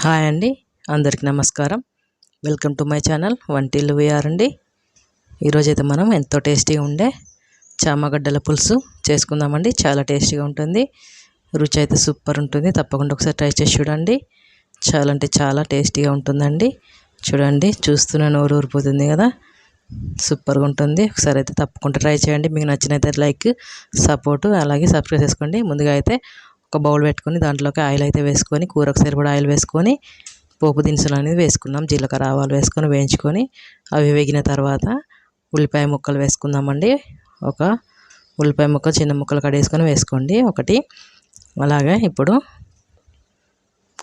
Hi అండి అందరికీ నమస్కారం. Welcome to my channel Vantillu VR అండి. ఈరోజైతే మనం ఎంతో టేస్టీగా ఉండే చామగడ్డల పులుసు చేసుకుందామండి. చాలా టేస్టీగా ఉంటుంది. రుచి అయితే సూపర్ ఉంటుంది. తప్పకుండా ఒకసారి ట్రై చేసి చూడండి. చాలా అంటే చాలా టేస్టీగా ఉంటుందండి. చూడండి చూస్తూనే నోరు ఊరిపోతుంది కదా. సూపర్గా ఉంటుంది. ఒకసారి అయితే తప్పకుండా ట్రై చేయండి. మీకు నచ్చినైతే లైక్ సపోర్టు అలాగే సబ్స్క్రైబ్ చేసుకోండి. ముందుగా అయితే ఒక బౌల్ పెట్టుకొని దాంట్లోకి ఆయిల్ అయితే వేసుకొని కూరకు సరిపడా ఆయిల్ వేసుకొని పోపు దినుసులు అనేది వేసుకున్నాం. జీలకర్ర ఆవాలు వేసుకొని వేయించుకొని అవి వేగిన తర్వాత ఉల్లిపాయ ముక్కలు వేసుకుందామండి. ఒక ఉల్లిపాయ ముక్క చిన్న ముక్కలు కడేసుకొని వేసుకోండి. ఒకటి అలాగే ఇప్పుడు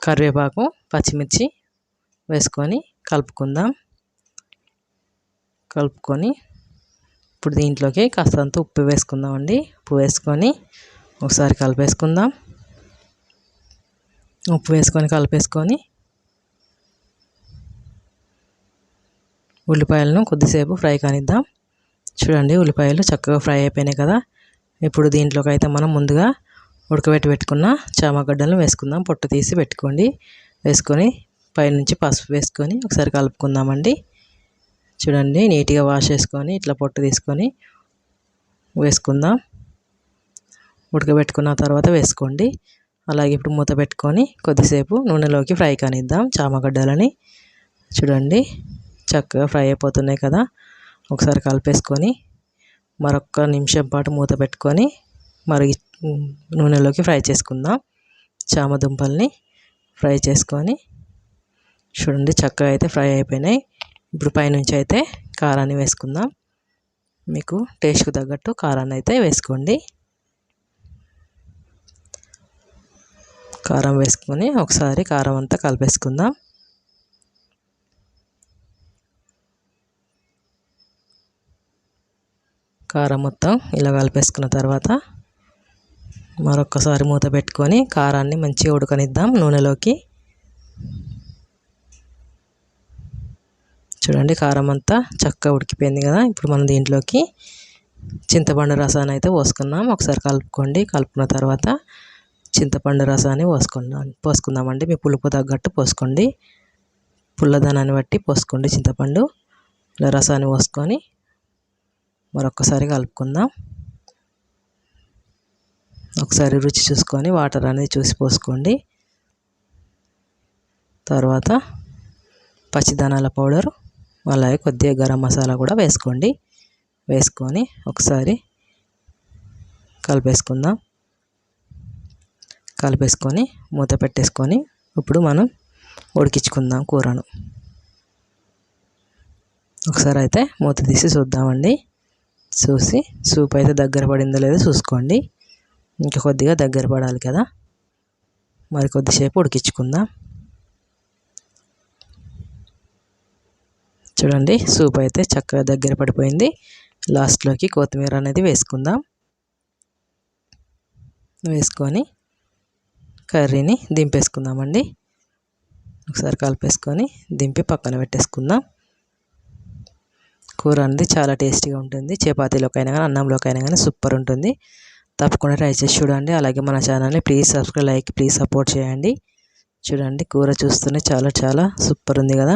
కరివేపాకు పచ్చిమిర్చి వేసుకొని కలుపుకుందాం. కలుపుకొని ఇప్పుడు దీంట్లోకి కాస్తంత ఉప్పు వేసుకుందామండి. ఉప్పు వేసుకొని ఒకసారి కలిపేసుకుందాం. ఉప్పు వేసుకొని కలిపేసుకొని ఉల్లిపాయలను కొద్దిసేపు ఫ్రై కానిద్దాం. చూడండి ఉల్లిపాయలు చక్కగా ఫ్రై అయిపోయినాయి కదా. ఇప్పుడు దీంట్లోకి అయితే మనం ముందుగా ఉడకబెట్టి పెట్టుకున్న చామగడ్డలను వేసుకుందాం. పొట్టు తీసి పెట్టుకోండి. వేసుకొని పైనుంచి పసుపు వేసుకొని ఒకసారి కలుపుకుందామండి. చూడండి నీట్గా వాష్ చేసుకొని ఇట్లా పొట్టు తీసుకొని వేసుకుందాం. ఉడకబెట్టుకున్న తర్వాత వేసుకోండి. అలాగే ఇప్పుడు మూత పెట్టుకొని కొద్దిసేపు నూనెలోకి ఫ్రై కానిద్దాం. చామగడ్డలని చూడండి చక్కగా ఫ్రై అయిపోతున్నాయి కదా. ఒకసారి కలిపేసుకొని మరొక నిమిషం పాటు మూత పెట్టుకొని మరిగి నూనెలోకి ఫ్రై చేసుకుందాం. చామ దుంపల్ని ఫ్రై చేసుకొని చూడండి చక్కగా అయితే ఫ్రై అయిపోయినాయి. ఇప్పుడు పైనుంచి అయితే కారాన్ని వేసుకుందాం. మీకు టేస్ట్కి తగ్గట్టు కారాన్ని అయితే వేసుకోండి. కారం వేసుకొని ఒకసారి కారం అంతా కలిపేసుకుందాం. కారం మొత్తం ఇలా కలిపేసుకున్న తర్వాత మరొకసారి మూత పెట్టుకొని కారాన్ని మంచిగా ఉడకనిద్దాం నూనెలోకి. చూడండి కారం అంతా చక్కగా ఉడికిపోయింది కదా ఇప్పుడు మనం దీంట్లోకి చింతపండు రసాన్ని అయితే పోసుకున్నాం ఒకసారి కలుపుకోండి కలుపుకున్న తర్వాత చింతపండు రసాన్ని పోసుకుందాం పోసుకుందామండి. మీ పులుపు తగ్గట్టు పోసుకోండి. పుల్లదనాన్ని బట్టి పోసుకోండి చింతపండు. ఇలా రసాన్ని పోసుకొని మరొకసారి కలుపుకుందాం. ఒకసారి రుచి చూసుకొని వాటర్ అనేది చూసి పోసుకోండి. తర్వాత పచ్చిదనాల పౌడర్ అలాగే కొద్దిగా గరం మసాలా కూడా వేసుకోండి. వేసుకొని ఒకసారి కలిపేసుకుందాం. కలిపేసుకొని మూత పెట్టేసుకొని ఇప్పుడు మనం ఉడికించుకుందాం కూరను. ఒకసారి అయితే మూత తీసి చూద్దామండి. చూసి సూప్ అయితే దగ్గర పడిందో లేదో చూసుకోండి. ఇంకా కొద్దిగా దగ్గర పడాలి కదా. మరి కొద్దిసేపు ఉడికించుకుందాం. చూడండి సూప్ అయితే చక్కగా దగ్గర పడిపోయింది. లాస్ట్లోకి కొత్తిమీర అనేది వేసుకుందాం. వేసుకొని కర్రీని దింపేసుకుందామండి. ఒకసారి కలిపేసుకొని దింపి పక్కన పెట్టేసుకుందాం. కూర అనేది చాలా టేస్టీగా ఉంటుంది. చపాతీలోకైనా కానీ అన్నంలోకైనా కానీ సూపర్ ఉంటుంది. తప్పకుండా ట్రై చేసి చూడండి. అలాగే మన ఛానల్ని please subscribe like please support చేయండి. చూడండి కూర చూస్తూనే చాలా చాలా సూపర్ ఉంది కదా.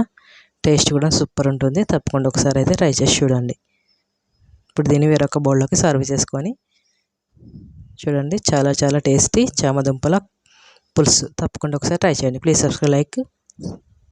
టేస్ట్ కూడా సూపర్ ఉంటుంది. తప్పకుండా ఒకసారి అయితే ట్రై చేసి చూడండి. ఇప్పుడు దీన్ని వేరొక బౌల్లోకి సర్వ్ చేసుకొని చూడండి. చాలా చాలా టేస్టీ చామదుంపల పులుసు తప్పకుండా ఒకసారి ట్రై చేయండి. Please subscribe like